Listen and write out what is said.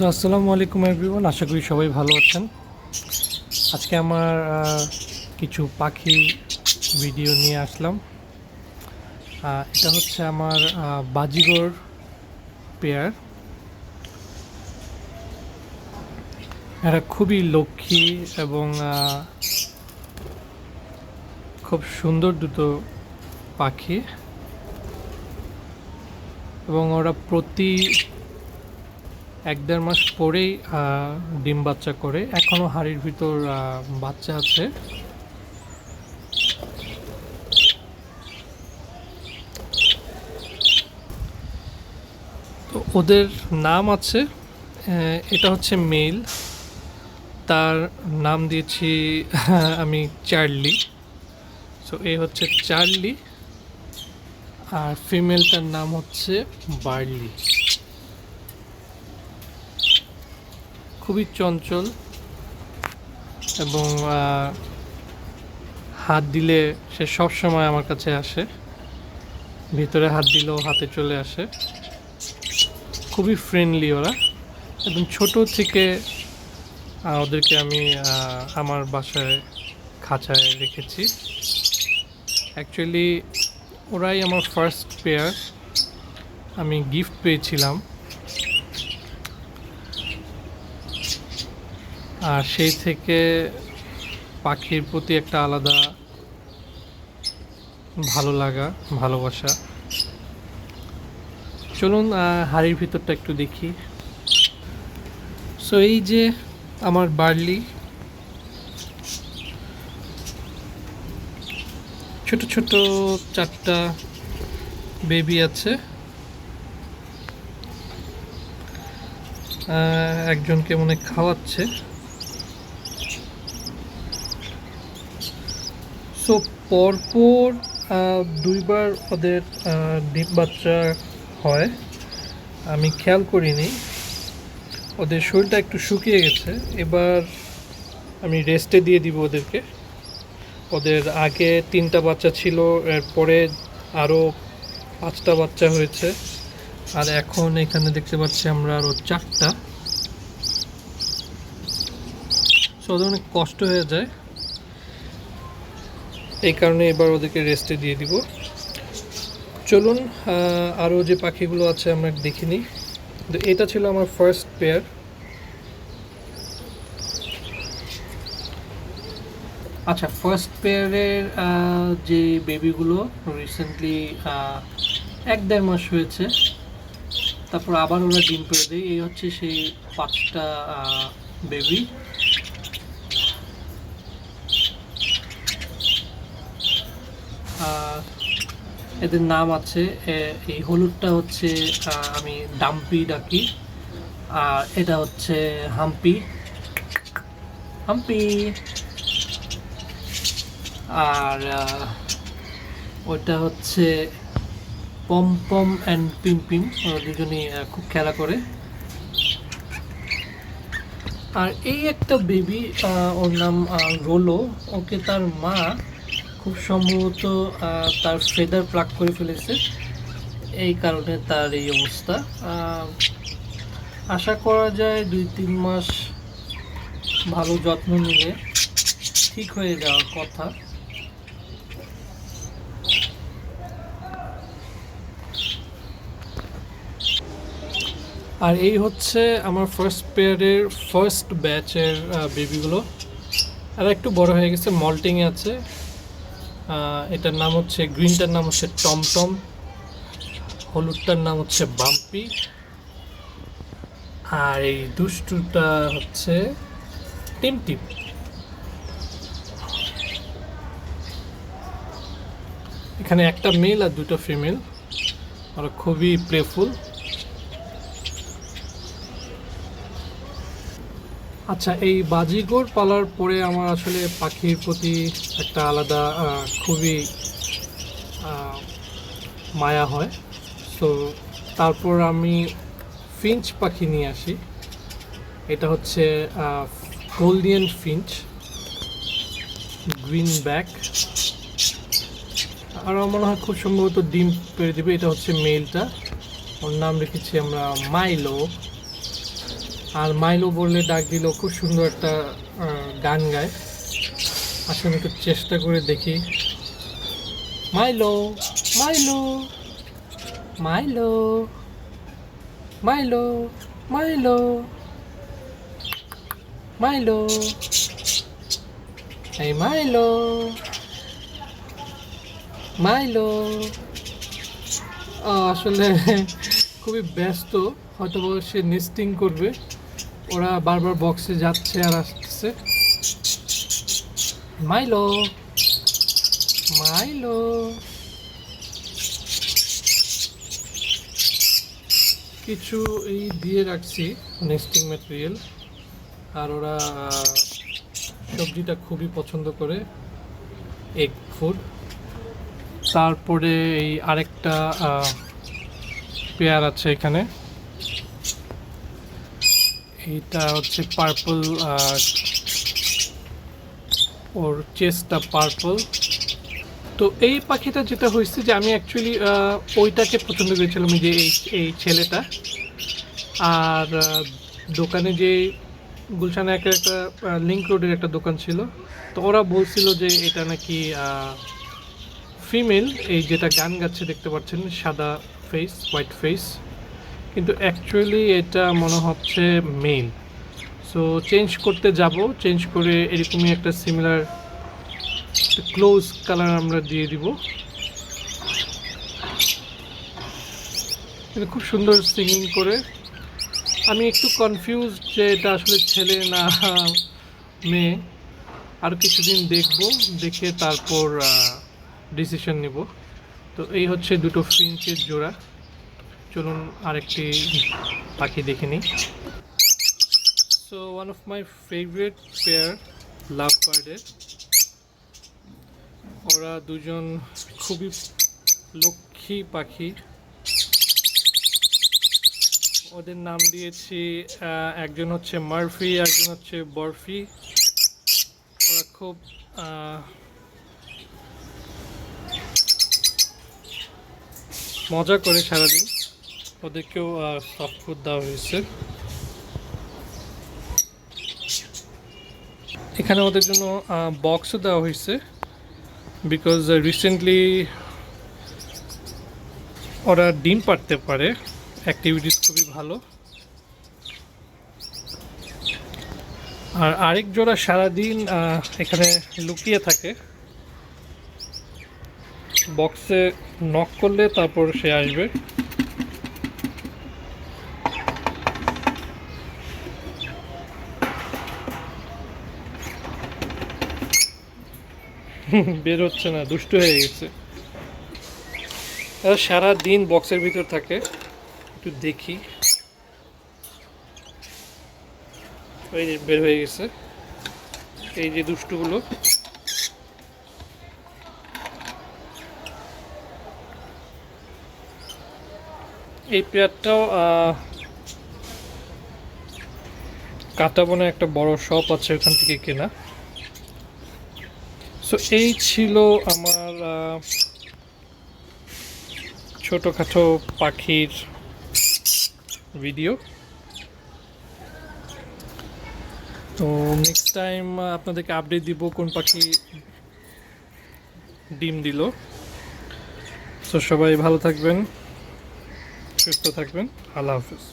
So আসসালামু আলাইকুম everyone, আশা করি সবাই ভালো আছেন। আজকে আমার কিছু পাখি ভিডিও নিয়ে আসলাম। এটা হচ্ছে আমার বাজিগর পেয়ার। এরা খুবই লক্ষ্মী এবং খুব সুন্দর দুটো পাখি। এবং ওরা প্রতি এক দেড় মাস পরেই ডিম বাচ্চা করে। এখনও হাড়ির ভিতর বাচ্চা আছে। তো ওদের নাম আছে এটা হচ্ছে মেল তার নাম দিয়েছি, আমি চার্লি। সো এ হচ্ছে চার্লি। আর ফিমেলটার নাম হচ্ছে বার্লি। খুবই চঞ্চল এবং হাত দিলে সে সব সময় আমার কাছে আসে। ভিতরে হাত দিলেও হাতে চলে আসে। খুবই ফ্রেন্ডলি ওরা। এবং ছোট থেকে ওদেরকে আমি আমার বাসায় খাঁচায় রেখেছি। অ্যাকচুয়ালি ওরাই আমার ফার্স্ট পেয়ার আমি গিফট পেয়েছিলাম। আর সেই থেকে পাখির প্রতি একটা আলাদা ভালো লাগা, ভালোবাসা। চলুন হাড়ির ভিতরটা একটু দেখি। সো এই যে আমার বার্লি, ছোট ছোট চারটা বেবি আছে। একজনকে মনে খাওয়াচ্ছে। সো পরপর দুইবার ওদের ডিম বাচ্চা হয়। আমি খেয়াল করিনি। ওদের শরীরটা একটু শুকিয়ে গেছে। এবার আমি রেস্টে দিয়ে দিব ওদেরকে। ওদের আগে তিনটা বাচ্চা ছিল, এরপরে আরও পাঁচটা বাচ্চা হয়েছে। আর এখন এখানে দেখতে পাচ্ছি আমরা আরও চারটা। সো ওদের অনেক কষ্ট হয়ে যায়। এই কারণে এবার ওদেরকে রেস্টে দিয়ে দিব। চলুন আরও যে পাখিগুলো আছে আমরা দেখে নিই। তো এটা ছিল আমার ফার্স্ট পেয়ার আচ্ছা ফার্স্ট পেয়ারের যে বেবিগুলো রিসেন্টলি এক দেড় মাস হয়েছে, তারপর আবার ওরা ডিম পেড়ে দেয়। এই হচ্ছে সেই পাঁচটা বেবি এদের নাম আছে এই হলুদটা হচ্ছে আমি ডাম্পি ডাকি, আর এটা হচ্ছে হাম্পি। হাম্পি। আর ওইটা হচ্ছে Pom Pom and Pim Pim দুজনেই খুব খেলা করে। আর এই একটা বেবি ওর নাম রোলো, ওকে তার মা খুব সম্ভবত তার ফেদার প্লাক করে ফেলেছে। এই কারণে তার এই অবস্থা। আশা করা যায় দুই তিন মাস ভালো যত্ন নিলে ঠিক হয়ে যাওয়ার কথা। আর এই হচ্ছে আমার ফার্স্ট পেয়ারের ফার্স্ট ব্যাচের বেবিগুলো আর একটু বড় হয়ে গেছে মল্টিংয়ে আছে। এটার নাম হচ্ছে, গ্রিনটার নাম হচ্ছে টমটম, হলুদটার নাম হচ্ছে বাম্পি, আর এই দুষ্টুটা হচ্ছে টিম টিম এখানে একটা মেল আর দুটো ফিমেল, ওরা খুবই প্লেফুল আচ্ছা এই বাজিগর পালার পরে আমার আসলে পাখির প্রতি একটা আলাদা খুবই মায়া হয়। তো তারপর আমি ফিঞ্চ পাখি নিয়ে আসি। এটা হচ্ছে গোল্ডিয়ান ফিঞ্চ, গ্রিন ব্যাক। আর মনে হয় খুব সম্ভবত ডিম পেরে দেবে, এটা হচ্ছে মেলটা। ওর নাম রেখেছি আমরা মাইলো। আর মাইলো বললে ডাক দিল, খুব সুন্দর একটা গান গায়। আসলে একটু চেষ্টা করে দেখি। মাইলো মাইলো মাইলো মাইলো মাইলো মাইলো। এই মাইলো মাইলো। আসলে খুবই ব্যস্ত হয়তো সে নেস্টিং করবে। ওরা বারবার বক্সে যাচ্ছে আর আসতেছে। মাইলো মাইলো। কিছু এই দিয়ে রাখছি নেস্টিং ম্যাটেরিয়াল আর ওরা সবজিটা খুবই পছন্দ করে এগ ফুড তারপরে এই আরেকটা পেয়ার আছে এখানে। এইটা হচ্ছে পার্পল ওর চেস্টটা পার্পল তো এই পাখিটা যেটা হয়েছে যে আমি অ্যাকচুয়ালি ওইটাকে পছন্দ করেছিলাম যে এই এই ছেলেটা। আর দোকানে যে গুলশানে একটা একটা লিঙ্ক রোডের একটা দোকান ছিল, তো ওরা বলছিল যে এটা নাকি ফিমেল এই যেটা গান গাচ্ছে দেখতে পাচ্ছেন, সাদা ফেস হোয়াইট ফেস কিন্তু অ্যাকচুয়ালি এটা মনে হচ্ছে মেল সো চেঞ্জ করতে যাব চেঞ্জ করে এরকমই একটা সিমিলার ক্লোজ কালার আমরা দিয়ে দিব। খুব সুন্দর সিঙ্গিং করে। আমি একটু কনফিউজ যে এটা আসলে ছেলে না মেয়ে। আর কিছুদিন দেখব, দেখে তারপর ডিসিশন নিব। তো এই হচ্ছে দুটো ফ্রিঞ্চের জোড়া। চলুন আরেকটি পাখি দেখে নিই। So one of my favourite pair love বার্ডের ওরা দুজন খুবই লক্ষ্মী পাখি। ওদের নাম দিয়েছি একজন হচ্ছে মার্ফি, একজন হচ্ছে বরফি। ওরা খুব মজা করে সারাদিন। ওদেরকেও সফট ফুড দেওয়া হয়েছে। এখানে ওদের জন্য বক্সও দেওয়া হয়েছে। বিকজ রিসেন্টলি ওরা ডিম পারতে পারে। অ্যাক্টিভিটিস খুবই ভালো। আর আরেক জোড়া সারাদিন এখানে লুকিয়ে থাকে। বক্সে নক করলে তারপর সে আসবে। বের হচ্ছে না, দুষ্ট হয়ে গেছে। সারা দিন বক্সের ভিতর থাকে। একটু দেখি। এই যে বের হয়ে গেছে। এই যে দুষ্টুগুলো। এই পেয়ারটাও কাটাবনে একটা বড় শপ আছে ওখান থেকে কেনা। সো এই ছিল আমার ছোটোখাটো পাখির ভিডিও। তো নেক্সট টাইম আপনাদেরকে আপডেট দিব কোন পাখি ডিম দিল। সো সবাই ভালো থাকবেন, সুস্থ থাকবেন। আল্লাহ হাফিজ।